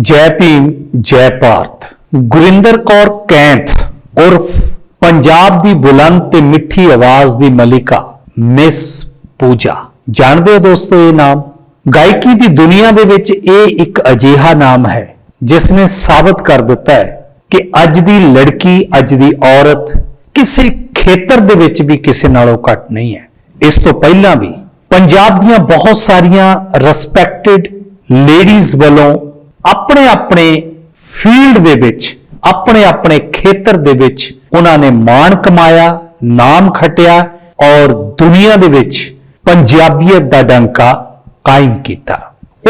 ਜੈ ਭੀਮ, ਜੈ ਭਾਰਤ। ਗੁਰਿੰਦਰ ਕੌਰ ਕੈਂਥ ਉਰਫ ਪੰਜਾਬ ਦੀ ਬੁਲੰਦ ਤੇ ਮਿੱਠੀ ਆਵਾਜ਼ ਦੀ ਮਲਿਕਾ, ਮਿਸ ਪੂਜਾ। ਜਾਣਦੇ ਹੋ ਦੋਸਤੋ ਇਹ ਨਾਮ? ਗਾਇਕੀ ਦੀ ਦੁਨੀਆ ਦੇ ਵਿੱਚ ਇਹ ਇੱਕ ਅਜੀਹਾ ਨਾਮ ਹੈ, ਜਿਸ ਨੇ ਸਾਬਤ ਕਰ ਦਿੱਤਾ ਹੈ ਕਿ ਅੱਜ ਦੀ ਲੜਕੀ, ਅੱਜ ਦੀ ਔਰਤ ਕਿਸੇ ਖੇਤਰ ਦੇ ਵਿੱਚ ਵੀ ਕਿਸੇ ਨਾਲੋਂ ਘੱਟ ਨਹੀਂ ਹੈ। ਇਸ ਤੋਂ ਪਹਿਲਾਂ ਵੀ ਪੰਜਾਬ ਦੀਆਂ ਬਹੁਤ ਸਾਰੀਆਂ ਰਿਸਪੈਕਟਿਡ ਲੇਡੀਜ਼ ਵੱਲੋਂ ਆਪਣੇ ਆਪਣੇ ਫੀਲਡ ਦੇ ਵਿੱਚ, ਆਪਣੇ ਆਪਣੇ ਖੇਤਰ ਦੇ ਵਿੱਚ ਉਹਨਾਂ ਨੇ ਮਾਣ ਕਮਾਇਆ, ਨਾਮ ਖਟਿਆ ਔਰ ਦੁਨੀਆ ਦੇ ਵਿੱਚ ਪੰਜਾਬੀਅਤ ਦਾ ਡੰਕਾ ਕਾਇਮ ਕੀਤਾ।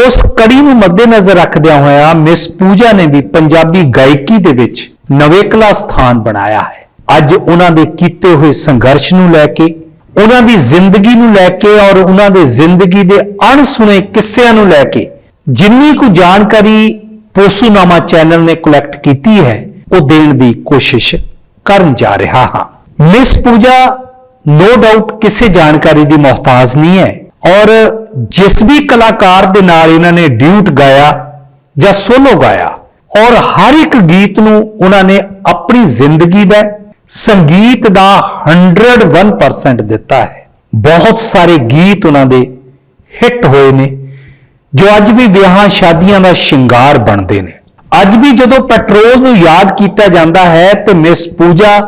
ਉਸ ਕੜੀ ਨੂੰ ਮੱਦੇਨਜ਼ਰ ਰੱਖਦਿਆਂ ਹੋਇਆ ਮਿਸ ਪੂਜਾ ਨੇ ਵੀ ਪੰਜਾਬੀ ਗਾਇਕੀ ਦੇ ਵਿੱਚ ਨਵੇਕਲਾ ਸਥਾਨ ਬਣਾਇਆ ਹੈ। ਅੱਜ ਉਹਨਾਂ ਦੇ ਕੀਤੇ ਹੋਏ ਸੰਘਰਸ਼ ਨੂੰ ਲੈ ਕੇ, ਉਹਨਾਂ ਦੀ ਜ਼ਿੰਦਗੀ ਨੂੰ ਲੈ ਕੇ ਔਰ ਉਹਨਾਂ ਦੇ ਜ਼ਿੰਦਗੀ ਦੇ ਅਣਸੁਣੇ ਕਿੱਸਿਆਂ ਨੂੰ ਲੈ ਕੇ ਜਿੰਨੀ ਕੁ ਜਾਣਕਾਰੀ ਪੋਸੂਨਾਮਾ ਚੈਨਲ ਨੇ ਕਲੈਕਟ ਕੀਤੀ ਹੈ, ਉਹ ਦੇਣ ਦੀ ਕੋਸ਼ਿਸ਼ ਕਰਨ ਜਾ ਰਿਹਾ ਹਾਂ। ਮਿਸ ਪੂਜਾ ਨੋ ਡਾਊਟ ਕਿਸੇ ਜਾਣਕਾਰੀ ਦੀ ਮੁਹਤਾਜ ਨਹੀਂ ਹੈ ਔਰ ਜਿਸ ਵੀ ਕਲਾਕਾਰ ਦੇ ਨਾਲ ਇਹਨਾਂ ਨੇ ਡਿਊਟ ਗਾਇਆ ਜਾਂ ਸੋਲੋ ਗਾਇਆ, ਔਰ ਹਰ ਇੱਕ ਗੀਤ ਨੂੰ ਉਹਨਾਂ ਨੇ ਆਪਣੀ ਜ਼ਿੰਦਗੀ ਦਾ ਸੰਗੀਤ ਦਾ 101% ਦਿੱਤਾ ਹੈ। ਬਹੁਤ ਸਾਰੇ ਗੀਤ ਉਹਨਾਂ ਦੇ ਹਿੱਟ ਹੋਏ ਨੇ। ਜੋ ਅੱਜ ਵੀ ਵਿਆਹਾਂ ਸ਼ਾਦੀਆਂ ਦਾ ਸ਼ਿੰਗਾਰ ਬਣਦੇ ਨੇ। ਅੱਜ ਵੀ ਜਦੋਂ ਪੈਟਰੋਲ ਨੂੰ ਯਾਦ ਕੀਤਾ ਜਾਂਦਾ ਹੈ ਤੇ ਮਿਸ ਪੂਜਾ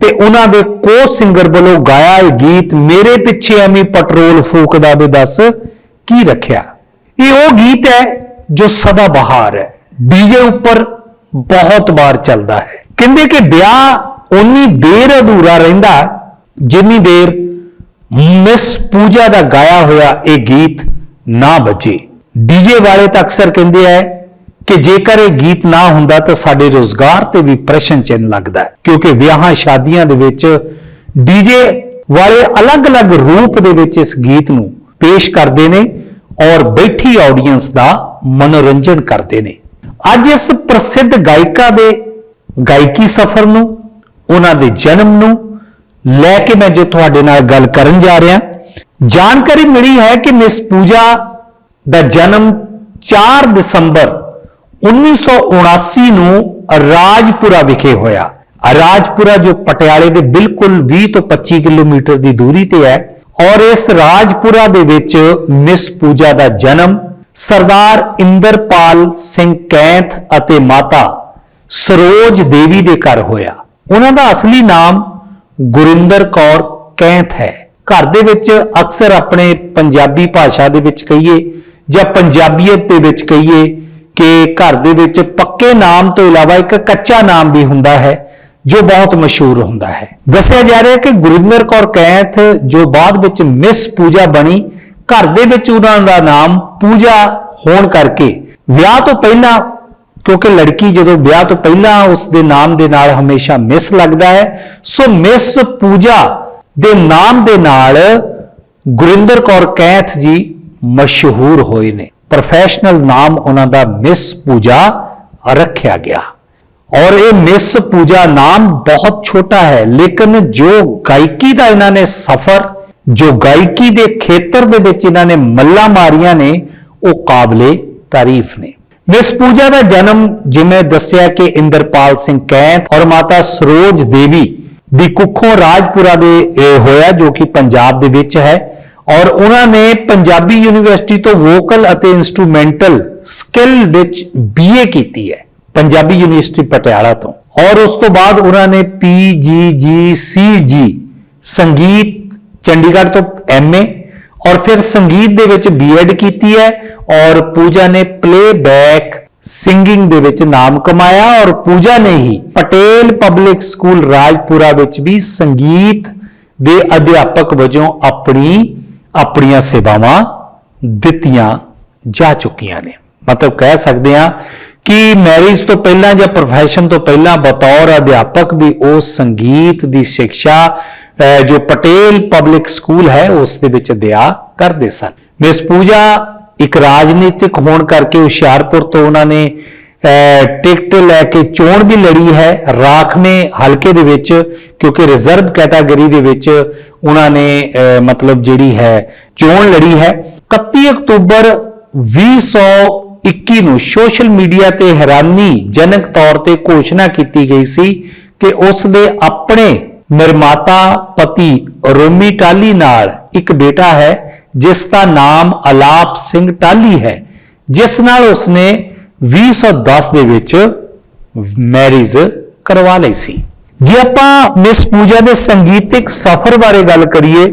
ਤੇ ਉਹਨਾਂ ਦੇ ਕੋ ਸਿੰਗਰ ਵੱਲੋਂ ਗਾਇਆ ਇਹ ਗੀਤ, ਮੇਰੇ ਪਿੱਛੇ ਐਵੇਂ ਪੈਟਰੋਲ ਫੂਕਦਾ ਵੀ ਦੱਸ, ਕੀ ਰੱਖਿਆ? ਇਹ ਉਹ ਗੀਤ ਹੈ ਜੋ ਸਦਾ ਬਹਾਰ ਹੈ। ਡੀਜੇ ਉੱਪਰ ਬਹੁਤ ਵਾਰ ਚੱਲਦਾ ਹੈ। ਕਹਿੰਦੇ ਕਿ ਵਿਆਹ ਉਨੀ ਦੇਰ ਅਧੂਰਾ ਰਹਿੰਦਾ, ਜਿੰਨੀ ਦੇਰ ਮਿਸ ਪੂਜਾ ਦਾ ਗਾਇਆ ਹੋਇਆ ਇਹ ਗੀਤ ਨਾ ਬਚੇ। ਡੀਜੇ ਵਾਲੇ ਤਾਂ ਅਕਸਰ ਕਹਿੰਦੇ ਆ ਕਿ ਜੇਕਰ ਇਹ ਗੀਤ ਨਾ ਹੁੰਦਾ ਤਾਂ ਸਾਡੇ ਰੋਜ਼ਗਾਰ ਤੇ ਵੀ ਪ੍ਰਸ਼ਨ ਚਿੰਨ ਲੱਗਦਾ ਹੈ। ਕਿਉਂਕਿ ਵਿਆਹਾਂ, ਸ਼ਾਦੀਆਂ ਦੇ ਵਿੱਚ ਡੀਜੇ ਵਾਲੇ ਅਲੱਗ-ਅਲੱਗ ਰੂਪ ਦੇ ਵਿੱਚ ਇਸ ਗੀਤ ਨੂੰ ਪੇਸ਼ ਕਰਦੇ ਨੇ ਔਰ ਬੈਠੀ ਆਡੀਅנס ਦਾ ਮਨੋਰੰਜਨ ਕਰਦੇ ਨੇ। ਅੱਜ ਇਸ ਪ੍ਰਸਿੱਧ ਗਾਇਕਾ ਦੇ ਗਾਇਕੀ ਸਫ਼ਰ ਨੂੰ, ਉਹਨਾਂ ਦੇ ਜਨਮ ਨੂੰ ਲੈ ਕੇ ਮੈਂ ਜੋ ਤੁਹਾਡੇ ਨਾਲ ਗੱਲ ਕਰਨ ਜਾ ਰਿਹਾ। ਜਾਣਕਾਰੀ ਮਿਲੀ ਹੈ ਕਿ ਮਿਸ ਪੂਜਾ ਦਾ ਜਨਮ 4 ਦਸੰਬਰ 1979 ਨੂੰ ਰਾਜਪੁਰਾ ਵਿਖੇ ਹੋਇਆ। ਰਾਜਪੁਰਾ ਜੋ ਪਟਿਆਲੇ ਦੇ ਬਿਲਕੁਲ 20 ਤੋਂ 25 ਕਿਲੋਮੀਟਰ ਦੀ ਦੂਰੀ ਤੇ ਹੈ ਔਰ ਇਸ ਰਾਜਪੁਰਾ ਦੇ ਵਿੱਚ ਮਿਸ ਪੂਜਾ ਦਾ ਜਨਮ ਸਰਦਾਰ ਇੰਦਰਪਾਲ ਸਿੰਘ ਕੈਂਥ ਅਤੇ ਮਾਤਾ ਸਰੋਜ ਦੇਵੀ ਦੇ ਘਰ ਹੋਇਆ। ਉਹਨਾਂ ਦਾ ਅਸਲੀ ਨਾਮ ਗੁਰਿੰਦਰ ਕੌਰ ਕੈਂਥ ਹੈ। ਘਰ ਦੇ ਵਿੱਚ ਅਕਸਰ ਆਪਣੇ ਪੰਜਾਬੀ ਭਾਸ਼ਾ ਦੇ ਵਿੱਚ ਕਹੀਏ ਜਾਂ ਪੰਜਾਬੀਅਤ ਦੇ ਵਿੱਚ ਕਹੀਏ ਕਿ ਘਰ ਦੇ ਵਿੱਚ ਪੱਕੇ ਨਾਮ ਤੋਂ ਇਲਾਵਾ ਇੱਕ ਕੱਚਾ ਨਾਮ ਵੀ ਹੁੰਦਾ ਹੈ, ਜੋ ਬਹੁਤ ਮਸ਼ਹੂਰ ਹੁੰਦਾ ਹੈ। ਦੱਸਿਆ ਜਾ ਰਿਹਾ ਹੈ ਕਿ ਗੁਰਿੰਦਰ ਕੌਰ ਕੈਂਥ ਜੋ ਬਾਅਦ ਵਿੱਚ ਮਿਸ ਪੂਜਾ ਬਣੀ, ਘਰ ਦੇ ਵਿੱਚ ਉਹਨਾਂ ਦਾ ਨਾਮ ਪੂਜਾ ਹੋਣ ਕਰਕੇ ਵਿਆਹ ਤੋਂ ਪਹਿਲਾਂ, ਕਿਉਂਕਿ ਲੜਕੀ ਜਦੋਂ ਵਿਆਹ ਤੋਂ ਪਹਿਲਾਂ ਉਸ ਦੇ ਨਾਮ ਦੇ ਨਾਲ ਹਮੇਸ਼ਾ ਮਿਸ ਲੱਗਦਾ ਹੈ, ਸੋ ਮਿਸ ਪੂਜਾ ਦੇ ਨਾਮ ਦੇ ਨਾਲ ਗੁਰਿੰਦਰ ਕੌਰ ਕੈਂਥ ਜੀ ਮਸ਼ਹੂਰ ਹੋਏ ਨੇ। ਪ੍ਰੋਫੈਸ਼ਨਲ ਨਾਮ ਉਹਨਾਂ ਦਾ ਮਿਸ ਪੂਜਾ ਰੱਖਿਆ ਗਿਆ। ਔਰ ਇਹ ਮਿਸ ਪੂਜਾ ਨਾਮ ਬਹੁਤ ਛੋਟਾ ਹੈ, ਲੇਕਿਨ ਜੋ ਗਾਇਕੀ ਦਾ ਇਹਨਾਂ ਨੇ ਸਫ਼ਰ, ਜੋ ਗਾਇਕੀ ਦੇ ਖੇਤਰ ਦੇ ਵਿੱਚ ਇਹਨਾਂ ਨੇ ਮੱਲਾ ਮਾਰੀਆਂ ਨੇ, ਉਹ ਕਾਬਲੇ ਤਾਰੀਫ ਨੇ। ਮਿਸ ਪੂਜਾ ਦਾ ਜਨਮ ਜਿਵੇਂ ਦੱਸਿਆ ਕਿ ਇੰਦਰਪਾਲ ਸਿੰਘ ਕੈਂਥ ਔਰ ਮਾਤਾ ਸਰੋਜ ਦੇਵੀ ਦੀ ਕੁੱਖੋਂ ਰਾਜਪੁਰਾ ਦੇ ਹੋਇਆ, ਜੋ ਕਿ ਪੰਜਾਬ ਦੇ ਵਿੱਚ ਹੈ। ਔਰ ਉਹਨਾਂ ਨੇ ਪੰਜਾਬੀ ਯੂਨੀਵਰਸਿਟੀ ਤੋਂ ਵੋਕਲ ਅਤੇ ਇਨਸਟਰੂਮੈਂਟਲ ਸਕਿੱਲ ਵਿੱਚ ਬੀਏ ਕੀਤੀ ਹੈ, ਪੰਜਾਬੀ ਯੂਨੀਵਰਸਿਟੀ ਪਟਿਆਲਾ ਤੋਂ। ਔਰ ਉਸ ਤੋਂ ਬਾਅਦ ਉਹਨਾਂ ਨੇ ਪੀਜੀਜੀਸੀਜੀ ਸੰਗੀਤ, ਚੰਡੀਗੜ੍ਹ ਤੋਂ ਐਮਏ ਔਰ ਫਿਰ ਸੰਗੀਤ ਦੇ ਵਿੱਚ ਬੀਐਡ ਕੀਤੀ ਹੈ, ਔਰ ਪੂਜਾ ਨੇ ਪਲੇਬੈਕ ਸਿੰਗਿੰਗ ਦੇ ਵਿੱਚ ਨਾਮ ਕਮਾਇਆ, ਔਰ ਪੂਜਾ ਨੇ ਹੀ ਪਟੇਲ ਪਬਲਿਕ ਸਕੂਲ ਰਾਜਪੁਰਾ ਵਿੱਚ ਵੀ ਸੰਗੀਤ ਦੇ ਅਧਿਆਪਕ ਵਜੋਂ ਆਪਣੀ ਆਪਣੀਆਂ ਸੇਵਾਵਾਂ ਦਿੱਤੀਆਂ ਜਾ ਚੁੱਕੀਆਂ ਨੇ। ਮਤਲਬ ਕਹਿ ਸਕਦੇ ਹਾਂ ਕਿ ਮੈਰਿਜ ਤੋਂ ਪਹਿਲਾਂ ਜਾਂ ਪ੍ਰੋਫੈਸ਼ਨ ਤੋਂ ਪਹਿਲਾਂ ਬਤੌਰ ਅਧਿਆਪਕ ਵੀ ਉਹ ਸੰਗੀਤ ਦੀ ਸਿੱਖਿਆ ਅਹ, ਜੋ ਪਟੇਲ ਪਬਲਿਕ ਸਕੂਲ ਹੈ ਉਸ ਦੇ ਵਿੱਚ ਦਿਆ ਕਰਦੇ ਸਨ। ਮਿਸ ਪੂਜਾ ਇੱਕ ਰਾਜਨੀਤਿਕ ਹੋਣ ਕਰਕੇ ਹੁਸ਼ਿਆਰਪੁਰ ਤੋਂ ਉਹਨਾਂ ਨੇ ਟਿਕਟ ਲੈ ਕੇ ਚੋਣ ਵੀ ਲੜੀ ਹੈ ਰਾਖਵੇਂ ਹਲਕੇ ਦੇ ਵਿੱਚ, ਕਿਉਂਕਿ ਰਿਜ਼ਰਵ ਕੈਟਾਗਰੀ ਦੇ ਵਿੱਚ ਉਹਨਾਂ ਨੇ ਮਤਲਬ ਜਿਹੜੀ ਹੈ, ਚੋਣ ਲੜੀ ਹੈ। 31 ਅਕਤੂਬਰ 20 21 ਨੂੰ ਸੋਸ਼ਲ ਮੀਡੀਆ ਤੇ ਹੈਰਾਨੀਜਨਕ ਤੌਰ ਤੇ ਘੋਸ਼ਣਾ ਕੀਤੀ ਗਈ ਸੀ ਕਿ ਉਸ ਦੇ ਆਪਣੇ ਨਿਰਮਾਤਾ ਪਤੀ ਰੋਮੀ ਟਾਲੀ ਨਾਲ ਇੱਕ ਬੇਟਾ ਹੈ, ਜਿਸ ਦਾ ਨਾਮ ਅਲਾਪ ਸਿੰਘ ਟਾਲੀ ਹੈ, ਜਿਸ ਨਾਲ ਉਸਨੇ 2010 ਦੇ ਵਿੱਚ ਮੈਰਿਜ ਕਰਵਾ ਲਈ ਸੀ। ਜੇ ਆਪਾਂ ਮਿਸ ਪੂਜਾ ਦੇ ਸੰਗੀਤਿਕ ਸਫ਼ਰ ਬਾਰੇ ਗੱਲ ਕਰੀਏ,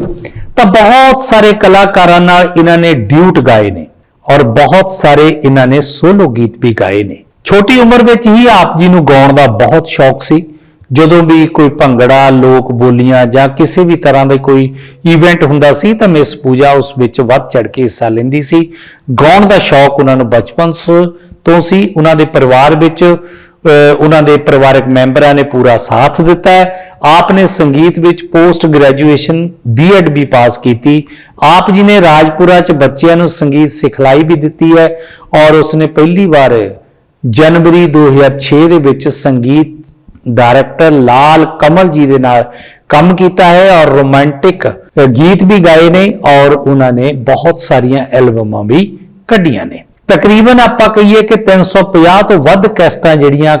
ਤਾਂ ਬਹੁਤ ਸਾਰੇ ਕਲਾਕਾਰਾਂ ਨਾਲ ਇਹਨਾਂ ਨੇ ਡਿਊਟ ਗਾਏ ਨੇ ਔਰ ਬਹੁਤ ਸਾਰੇ ਇਹਨਾਂ ਨੇ ਸੋਲੋ ਗੀਤ ਵੀ ਗਾਏ ਨੇ। ਛੋਟੀ ਉਮਰ ਵਿੱਚ ਹੀ ਆਪ ਜੀ ਨੂੰ ਗਾਉਣ ਦਾ ਬਹੁਤ ਸ਼ੌਕ ਸੀ। ਜਦੋਂ ਵੀ ਕੋਈ ਭੰਗੜਾ, ਲੋਕ ਬੋਲੀਆਂ ਜਾਂ ਕਿਸੇ ਵੀ ਤਰ੍ਹਾਂ ਦਾ ਕੋਈ ਇਵੈਂਟ ਹੁੰਦਾ ਸੀ ਤਾਂ ਮਿਸ ਪੂਜਾ ਉਸ ਵਿੱਚ ਵੱਧ ਚੜ ਕੇ ਹਿੱਸਾ ਲੈਂਦੀ ਸੀ। ਗਾਉਣ ਦਾ ਸ਼ੌਕ ਉਹਨਾਂ ਨੂੰ ਬਚਪਨ ਸ- ਤੋਂ ਸੀ। ਉਹਨਾਂ ਦੇ ਪਰਿਵਾਰ ਵਿੱਚ ਉਹਨਾਂ ਦੇ ਪਰਿਵਾਰਕ ਮੈਂਬਰਾਂ ਨੇ ਪੂਰਾ ਸਾਥ ਦਿੱਤਾ ਆਪ ਨੇ ਸੰਗੀਤ ਵਿੱਚ ਪੋਸਟ ਗ੍ਰੈਜੂਏਸ਼ਨ ਬੀਐਡ ਵੀ ਪਾਸ ਕੀਤੀ। ਆਪ ਜੀ ਨੇ ਰਾਜਪੁਰਾ ਚ ਬੱਚਿਆਂ ਨੂੰ ਸੰਗੀਤ ਸਿਖਲਾਈ ਵੀ ਦਿੱਤੀ ਹੈ ਔਰ ਉਸਨੇ ਪਹਿਲੀ ਵਾਰ ਜਨਵਰੀ 2006 ਦੇ ਵਿੱਚ ਸੰਗੀਤ ਡਾਇਰੈਕਟਰ ਲਾਲ ਕਮਲ ਜੀ ਦੇ ਨਾਲ ਕੰਮ ਕੀਤਾ ਹੈ ਔਰ ਰੋਮਾਂਟਿਕ ਗੀਤ ਵੀ ਗਾਏ ਨੇ ਔਰ ਉਹਨਾਂ ਨੇ ਬਹੁਤ ਸਾਰੀਆਂ ਐਲਬਮਾਂ ਵੀ ਕੱਢੀਆਂ ਨੇ। ਤਕਰੀਬਨ ਆਪਾਂ ਕਹੀਏ ਕਿ 350 ਤੋਂ ਵੱਧ ਕੈਸਟਾਂ ਜਿਹੜੀਆਂ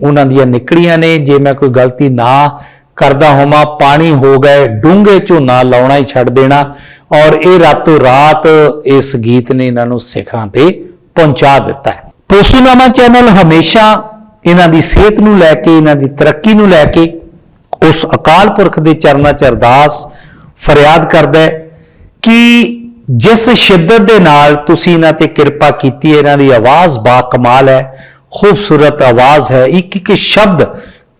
ਉਹਨਾਂ ਦੀਆਂ ਨਿਕਲੀਆਂ ਨੇ, ਜੇ ਮੈਂ ਕੋਈ ਗਲਤੀ ਨਾ ਕਰਦਾ ਹੋਵਾਂ, ਪਾਣੀ ਹੋ ਗਏ, ਡੂੰਘੇ ਝੋਨਾ ਲਾਉਣਾ ਹੀ ਛੱਡ ਦੇਣਾ ਔਰ ਇਹ ਰਾਤੋਂ ਰਾਤ ਇਸ ਗੀਤ ਨੇ ਇਹਨਾਂ ਨੂੰ ਸਿਖਰਾਂ ਤੇ ਪਹੁੰਚਾ ਦਿੱਤਾ ਹੈ। ਪੋਸੂਨਾਮਾ ਚੈਨਲ ਹਮੇਸ਼ਾ ਇਹਨਾਂ ਦੀ ਸਿਹਤ ਨੂੰ ਲੈ ਕੇ, ਇਹਨਾਂ ਦੀ ਤਰੱਕੀ ਨੂੰ ਲੈ ਕੇ, ਉਸ ਅਕਾਲ ਪੁਰਖ ਦੇ ਚਰਨਾਂ 'ਚ ਅਰਦਾਸ ਫਰਿਆਦ ਕਰਦਾ ਹੈ ਕਿ ਜਿਸ ਸ਼ਿੱਦਤ ਦੇ ਨਾਲ ਤੁਸੀਂ ਇਹਨਾਂ ਤੇ ਕਿਰਪਾ ਕੀਤੀ ਹੈ, ਇਹਨਾਂ ਦੀ ਆਵਾਜ਼ ਬਾ ਕਮਾਲ ਹੈ, ਖੂਬਸੂਰਤ ਆਵਾਜ਼ ਹੈ, ਇੱਕ ਇੱਕ ਸ਼ਬਦ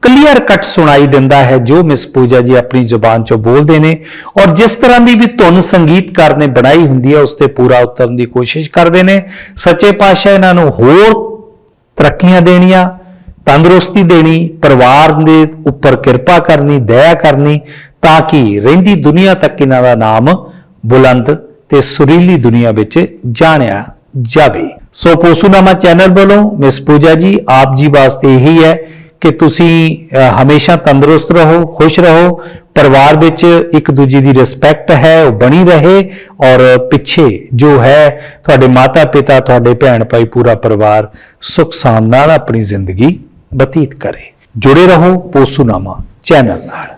ਕਲੀਅਰ ਕੱਟ ਸੁਣਾਈ ਦਿੰਦਾ ਹੈ, ਜੋ ਮਿਸ ਪੂਜਾ ਜੀ ਆਪਣੀ ਜ਼ੁਬਾਨ ਚੋਂ ਬੋਲਦੇ ਨੇ ਔਰ ਜਿਸ ਤਰ੍ਹਾਂ ਦੀ ਵੀ ਧੁਨ ਸੰਗੀਤਕਾਰ ਨੇ ਬਣਾਈ ਹੁੰਦੀ ਹੈ, ਉਸ ਤੇ ਪੂਰਾ ਉਤਰਨ ਦੀ ਕੋਸ਼ਿਸ਼ ਕਰਦੇ ਨੇ। ਸੱਚੇ ਪਾਤਸ਼ਾਹ ਇਹਨਾਂ ਨੂੰ ਹੋਰ ਤਰੱਕੀਆਂ ਦੇਣੀਆਂ ਤੰਦਰੁਸਤੀ ਦੇਣੀ, ਪਰਿਵਾਰ ਦੇ ਉੱਪਰ ਕਿਰਪਾ ਕਰਨੀ, ਦਇਆ ਕਰਨੀ, ਤਾਂ ਕਿ ਰਹਿੰਦੀ ਦੁਨੀਆ ਤੱਕ ਇਹਨਾਂ ਦਾ ਨਾਮ ਬੁਲੰਦ ਤੇ ਸੁਰੀਲੀ ਦੁਨੀਆ ਵਿੱਚ ਜਾਣਿਆ ਜਾਵੇ। ਸੋ ਪੋਸੂਨਾਮਾ ਚੈਨਲ ਵੱਲੋਂ ਮਿਸ ਪੂਜਾ ਜੀ, ਆਪ ਜੀ ਵਾਸਤੇ ਇਹੀ ਹੈ ਕਿ ਤੁਸੀਂ ਹਮੇਸ਼ਾ ਤੰਦਰੁਸਤ ਰਹੋ, ਖੁਸ਼ ਰਹੋ, ਪਰਿਵਾਰ ਵਿੱਚ ਇੱਕ ਦੂਜੇ ਦੀ ਰਿਸਪੈਕਟ ਹੈ, ਉਹ ਬਣੀ ਰਹੇ ਔਰ ਪਿੱਛੇ ਜੋ ਹੈ, ਤੁਹਾਡੇ ਮਾਤਾ ਪਿਤਾ ਤੁਹਾਡੇ ਭੈਣ ਭਾਈ ਪੂਰਾ ਪਰਿਵਾਰ ਸੁਖ ਸਾਂਦ ਨਾਲ ਆਪਣੀ ਜ਼ਿੰਦਗੀ ਬਤੀਤ ਕਰੇ। ਜੁੜੇ ਰਹੋ ਪੋਸੂਨਾਮਾ ਚੈਨਲ ਨਾਲ।